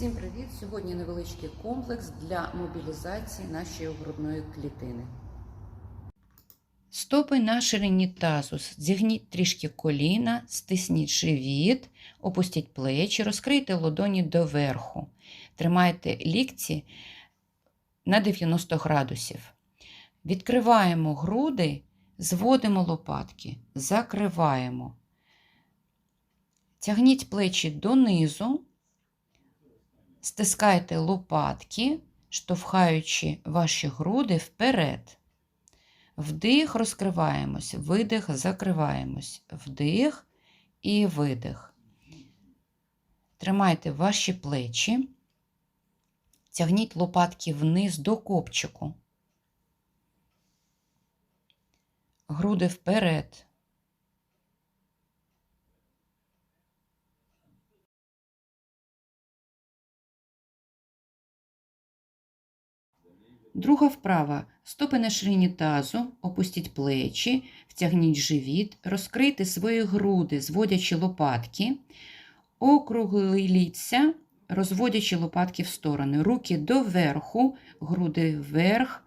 Всім привіт! Сьогодні невеличкий комплекс для мобілізації нашої грудної клітини. Стопи на ширині тазу. Зігніть трішки коліна, стисніть живіт, опустіть плечі, розкрийте ладоні доверху. Тримайте лікці на 90 градусів. Відкриваємо груди, зводимо лопатки, закриваємо. Тягніть плечі донизу. Стискайте лопатки, штовхаючи ваші груди вперед. Вдих, розкриваємось, видих, закриваємось, вдих і видих. Тримайте ваші плечі, тягніть лопатки вниз до копчику. Груди вперед. Друга вправа. Стопи на ширині тазу, опустіть плечі, втягніть живіт, розкрийте свої груди, зводячи лопатки, округліться, розводячи лопатки в сторони. Руки доверху, груди вверх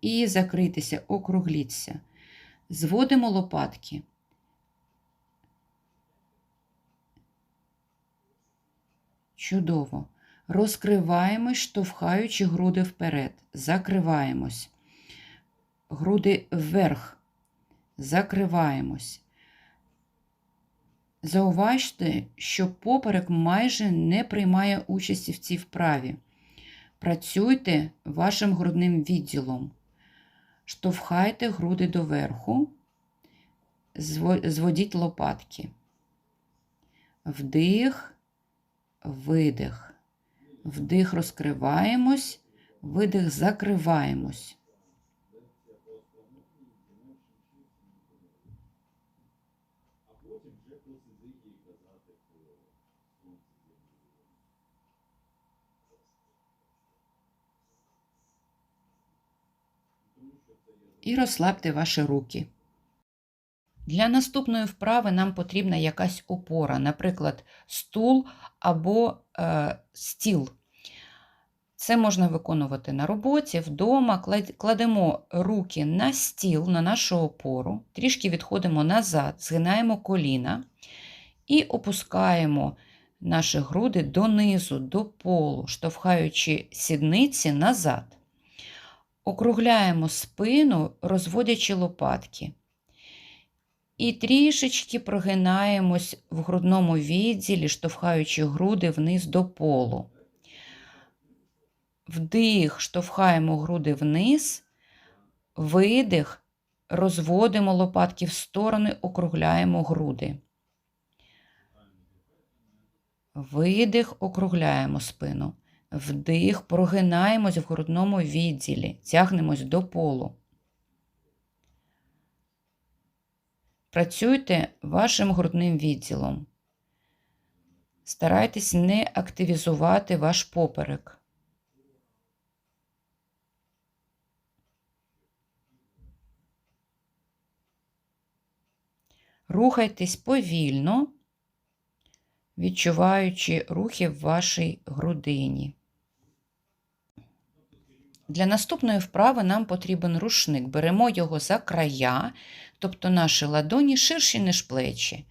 і закрийтеся, округліться. Зводимо лопатки. Чудово. Розкриваємось, штовхаючи груди вперед. Закриваємось. Груди вверх. Закриваємось. Зауважте, що поперек майже не приймає участі в цій вправі. Працюйте вашим грудним відділом. Штовхайте груди доверху, зводіть лопатки. Вдих, видих. Вдих розкриваємось, видих закриваємось. І розслабте ваші руки. Для наступної вправи нам потрібна якась опора, наприклад, стул або е, стіл. Це можна виконувати на роботі, вдома. Кладемо руки на стіл, на нашу опору, трішки відходимо назад, згинаємо коліна і опускаємо наші груди донизу, до полу, штовхаючи сідниці назад. Округляємо спину, розводячи лопатки. І трішечки прогинаємось в грудному відділі, штовхаючи груди вниз до полу. Вдих, штовхаємо груди вниз, видих, розводимо лопатки в сторони, округляємо груди. Видих, округляємо спину. Вдих, прогинаємось в грудному відділі, тягнемось до полу. Працюйте вашим грудним відділом. Старайтесь не активізувати ваш поперек. Рухайтесь повільно, відчуваючи рухи в вашій грудині. Для наступної вправи нам потрібен рушник. Беремо його за края, тобто наші ладоні ширші, ніж плечі.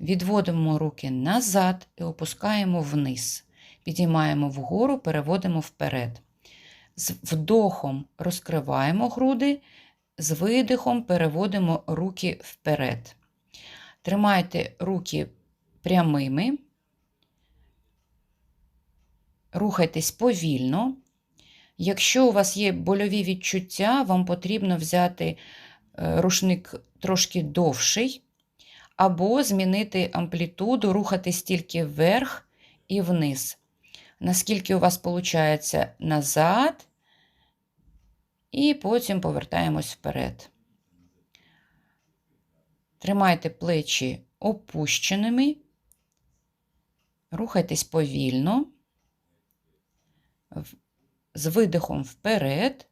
Відводимо руки назад і опускаємо вниз. Підіймаємо вгору, переводимо вперед. З вдохом розкриваємо груди, з видихом переводимо руки вперед. Тримайте руки прямими, рухайтесь повільно. Якщо у вас є больові відчуття, вам потрібно взяти е, рушник трошки довший, або змінити амплітуду, рухатись тільки вверх і вниз. Наскільки у вас виходить назад, і потім повертаємось вперед. Тримайте плечі опущеними, рухайтесь повільно, з видихом вперед,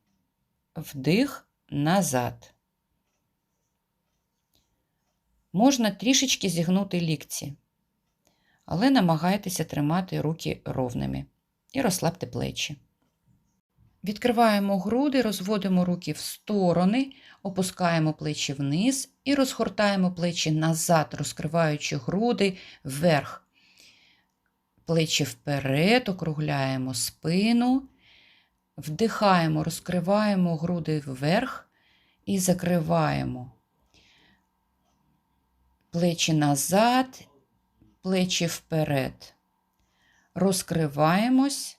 вдих назад. Можна трішечки зігнути лікці, але намагайтеся тримати руки ровними і розслабте плечі. Відкриваємо груди, розводимо руки в сторони, опускаємо плечі вниз і розгортаємо плечі назад, розкриваючи груди вверх. Плечі вперед, округляємо спину, вдихаємо, розкриваємо груди вверх і закриваємо. Плечі назад, плечі вперед. Розкриваємось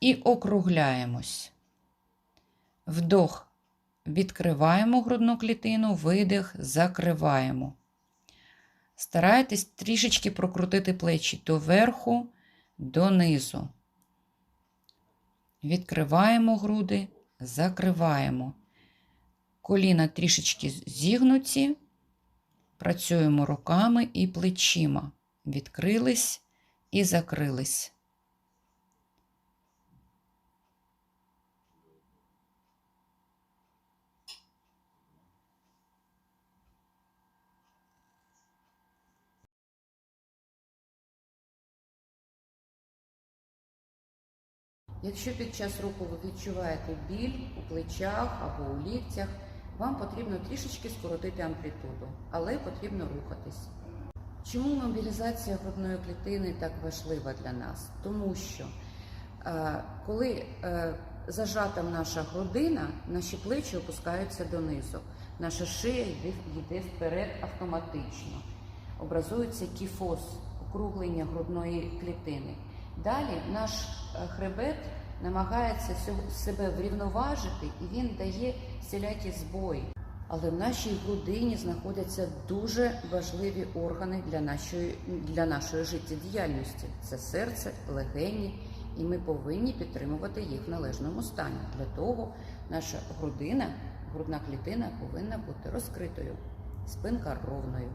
і округляємось. Вдох. Відкриваємо грудну клітину, видих, закриваємо. Старайтесь трішечки прокрутити плечі до верху, до низу. Відкриваємо груди, закриваємо. Коліна трішечки зігнуті. Працюємо руками і плечима. Відкрились і закрились. Якщо під час руху ви відчуваєте біль у плечах або у ліктях, вам потрібно трішечки скоротити амплітуду, але потрібно рухатись. Чому мобілізація грудної клітини так важлива для нас? Тому що е, коли е, зажата наша грудина, наші плечі опускаються донизу, наша шия йде, вперед автоматично, образується кіфоз, округлення грудної клітини. Далі наш е, хребет намагається себе врівноважити і він дає всілякі збої. Але в нашій грудині знаходяться дуже важливі органи для нашої, для нашої життєдіяльності. Це серце, легені, і ми повинні підтримувати їх в належному стані. Для того наша грудина, грудна клітина повинна бути розкритою, спинка ровною.